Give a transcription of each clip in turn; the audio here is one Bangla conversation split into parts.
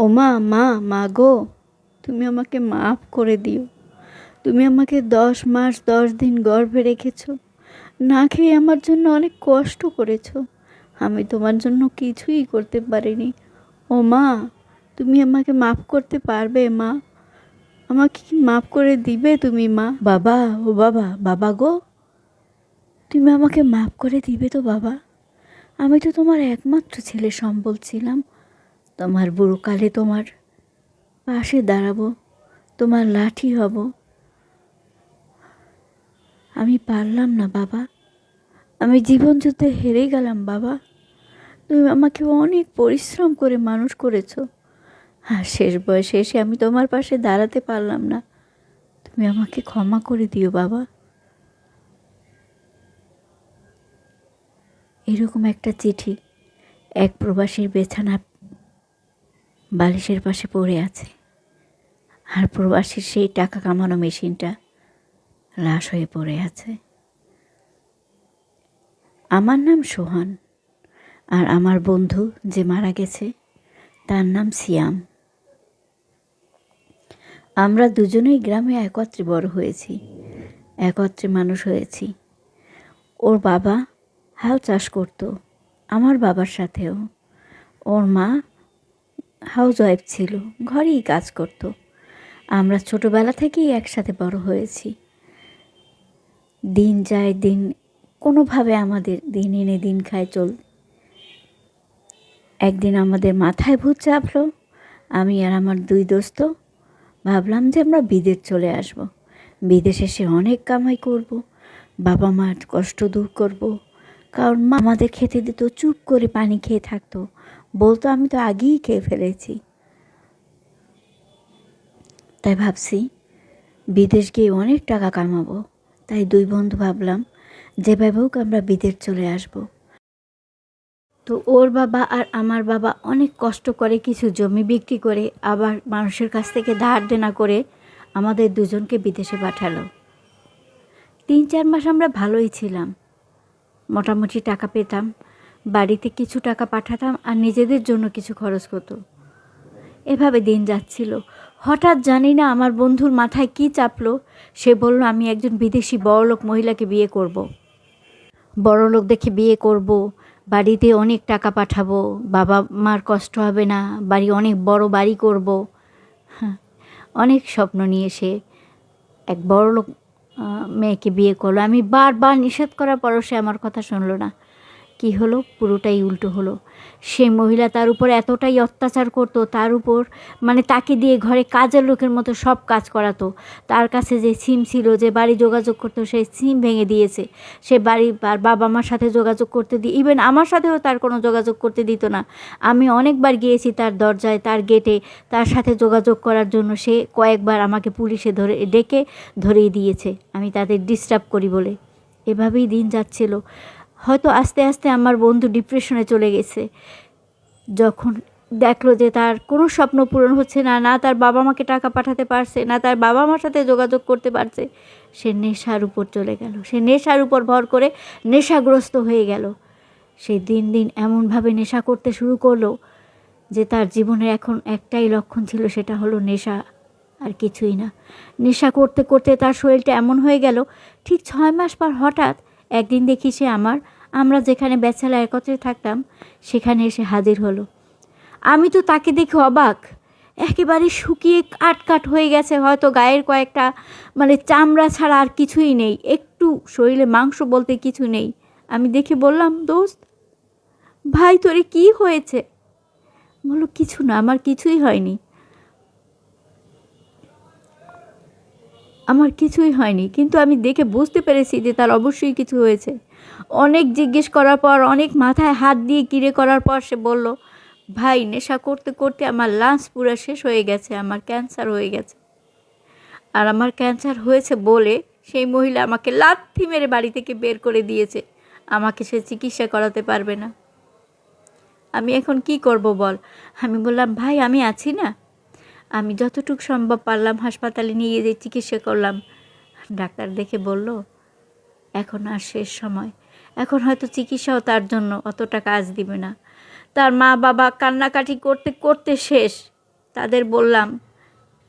ও মা মা মা গো, তুমি আমাকে মাফ করে দিও। তুমি আমাকে দশ মাস, দশ দিন গর্ভে রেখেছ। না খেয়ে আমার জন্য অনেক কষ্ট করেছ। আমি তোমার জন্য কিছুই করতে পারিনি। ও মা তুমি আমাকে মাফ করতে পারবে, মা? আমাকে কি মাফ করে দিবে তুমি, মা? বাবা, ও বাবা বাবা গো। তুমি আমাকে মাফ করে দিবে তো, বাবা। আমি তো তোমার একমাত্র ছেলে, সম্বল ছিলাম। তোমার বুড়োকালে তোমার পাশে দাঁড়াবো, তোমার লাঠি হব। আমি পারলাম না বাবা। আমি জীবন যুদ্ধে হেরে গেলাম বাবা। তুমি আমাকে অনেক পরিশ্রম করে মানুষ করেছ। আর শেষ বয়সে এসে আমি তোমার পাশে দাঁড়াতে পারলাম না। তুমি আমাকে ক্ষমা করে দিও বাবা। এরকম একটা চিঠি এক প্রবাসীর বেছানা বালিশের পাশে পড়ে আছে। আর প্রবাসীর সেই টাকা কামানো মেশিনটা লাশ হয়ে পড়ে আছে। আমার নাম সোহান, আর আমার বন্ধু যে মারা গেছে, তার নাম সিয়াম। আমরা দুজনেই গ্রামে একত্রে বড় হয়েছি, একত্রে মানুষ হয়েছি। ওর বাবা হাল চাষ করতো, আমার বাবার সাথেও। ওর মা হাউস ওয়াইফ ছিল, ঘরেই কাজ করতো আমরা ছোটোবেলা থেকেই একসাথে বড় হয়েছি দিন যায় দিন, কোনোভাবে আমাদের দিন এনে দিন খায় চল একদিন আমাদের মাথায় ভূত চাপলো, আমি আর আমার দুই দোস্ত ভাবলাম যে আমরা বিদেশ চলে আসব। বিদেশে এসে অনেক কামাই করব। বাবা মার কষ্ট দূর করব। কারণ মা আমাদের খেতে দিত, চুপ করে পানি খেয়ে থাকতো বলতো আমি তো আগেই খেয়ে ফেলেছি। তাই ভাবছি, বিদেশ গিয়ে অনেক টাকা কামাবো। তাই দুই বন্ধু ভাবলাম, যেভাবে হোক আমরা বিদেশ চলে আসব। তো ওর বাবা আর আমার বাবা অনেক কষ্ট করে কিছু জমি বিক্রি করে, আবার মানুষের কাছ থেকে ধার দেনা করে আমাদের দুজনকে বিদেশে পাঠালো। তিন চার মাস আমরা ভালোই ছিলাম। মোটামুটি টাকা পেতাম। বাড়িতে কিছু টাকা পাঠাতাম আর নিজেদের জন্য কিছু খরচ হতো এভাবে দিন যাচ্ছিল। হঠাৎ জানি না আমার বন্ধুর মাথায় কি চাপলো। সে বলল, আমি একজন বিদেশি বড়লোক মহিলাকে বিয়ে করব। বড়লোক দেখে বিয়ে করব। বাড়িতে অনেক টাকা পাঠাবো। বাবা মার কষ্ট হবে না। বাড়ি অনেক বড় বাড়ি করব। হ্যাঁ অনেক স্বপ্ন নিয়ে সে এক বড়লোক মেয়েকে বিয়ে করল। আমি বারবার নিষেধ করার পরও সে আমার কথা শুনলো না। কি হলো? পুরোটাই উল্টো হলো। সে মহিলা তার উপর এতটাই অত্যাচার করতো, তার উপর মানে তাকে দিয়ে ঘরে কাজের লোকের মতো সব কাজ করাতো। তার কাছে যে সিম ছিল, যে বাড়ি যোগাযোগ করতো, সেই সিম ভেঙে দিয়েছে। সে বাড়ি আর বাবা মার সাথে যোগাযোগ করতে দিই ইভেন আমার সাথেও তার কোনো যোগাযোগ করতে দিত না। আমি অনেকবার গিয়েছি তার দরজায়, তার গেটে তার সাথে যোগাযোগ করার জন্য সে কয়েকবার আমাকে পুলিশে ধরে, ডেকে ধরিয়ে দিয়েছে। আমি তাদের ডিস্টার্ব করি বলে। এভাবেই দিন যাচ্ছিল। হয়তো আস্তে আস্তে আমার বন্ধু ডিপ্রেশনে চলে গেছে। যখন দেখল যে তার কোনো স্বপ্ন পূরণ হচ্ছে না না তার বাবা মাকে টাকা পাঠাতে পারছে, না তার বাবা মার সাথে যোগাযোগ করতে পারছে, সে নেশার উপর চলে গেল। সে নেশার উপর ভর করে নেশাগ্রস্ত হয়ে গেল। সে দিন দিন এমনভাবে নেশা করতে শুরু করল যে তার জীবনের এখন একটাই লক্ষণ ছিল, সেটা হলো নেশা আর কিছুই না। নেশা করতে করতে তার শরীরটা এমন হয়ে গেল, ঠিক ছয় মাস পর হঠাৎ একদিন দেখি সে আমার, আমরা যেখানে বেচালা একত্রে থাকতাম, সেখানে এসে হাজির হলো। আমি তো তাকে দেখে অবাক। একেবারে শুকিয়ে কাট হয়ে গেছে, হয়তো গায়ের কয়েকটা মানে চামড়া ছাড়া আর কিছুই নেই। একটু শরীরে মাংস বলতে কিছু নেই। আমি দেখে বললাম, দোস্ত, ভাই, তোরে কি হয়েছে? বলল, কিছু না, আমার কিছুই হয়নি। আমার কিছুই হয়নি, কিন্তু আমি দেখে বুঝতে পেরেছি যে তার অবশ্যই কিছু হয়েছে। অনেক জিজ্ঞেস করার পর, অনেক মাথায় হাত দিয়ে কিরে করার পর সে বলল, ভাই, নেশা করতে করতে আমার লাঞ্চ পুরো শেষ হয়ে গেছে, আমার ক্যান্সার হয়ে গেছে। আর আমার ক্যান্সার হয়েছে বলে সেই মহিলা আমাকে লাথি মেরে বাড়ি থেকে বের করে দিয়েছে। আমাকে সে চিকিৎসা করাতে পারবে না। আমি এখন কি করব বল? আমি বললাম, ভাই, আমি আছি না। আমি যতটুকু সম্ভব পারলাম হাসপাতালে নিয়ে গিয়ে চিকিৎসা করলাম। ডাক্তার দেখে বলল, এখন আর শেষ সময়। এখন হয়তো চিকিৎসাও তার জন্য অতটা কাজ দিবে না। তার মা বাবা কান্নাকাটি করতে করতে শেষ। তাদের বললাম,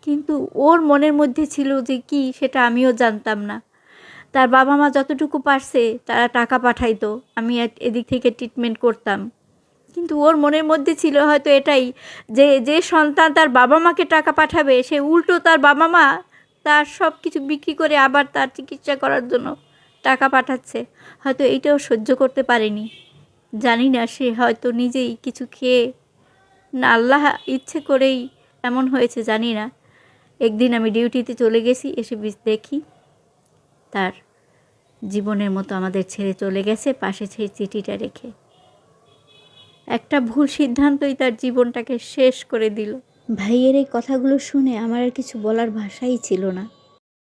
কিন্তু ওর মনের মধ্যে ছিল যে কি সেটা আমিও জানতাম না। তার বাবা মা যতটুকু পারছে তারা টাকা পাঠাইতো। আমি এদিক থেকে ট্রিটমেন্ট করতাম। কিন্তু ওর মনের মধ্যে ছিল হয়তো এটাই যে যে সন্তান তার বাবা মাকে টাকা পাঠাবে, সে উল্টো তার বাবা মা তার সব কিছু বিক্রি করে আবার তার চিকিৎসা করার জন্য টাকা পাঠাচ্ছে। হয়তো এইটাও সহ্য করতে পারেনি। জানি না, সে হয়তো নিজেই কিছু খেয়ে না, আল্লাহ ইচ্ছে করেই এমন হয়েছে, জানি না। একদিন আমি ডিউটিতে চলে গেছি, এসে দেখি তার জীবনের মতো আমাদের ছেড়ে চলে গেছে, পাশে সেই চিঠিটা রেখে। একটা ভুল সিদ্ধান্তই তার জীবনটাকে শেষ করে দিল। ভাইয়ের এই কথাগুলো শুনে আমার আর কিছু বলার ভাষাই ছিল না।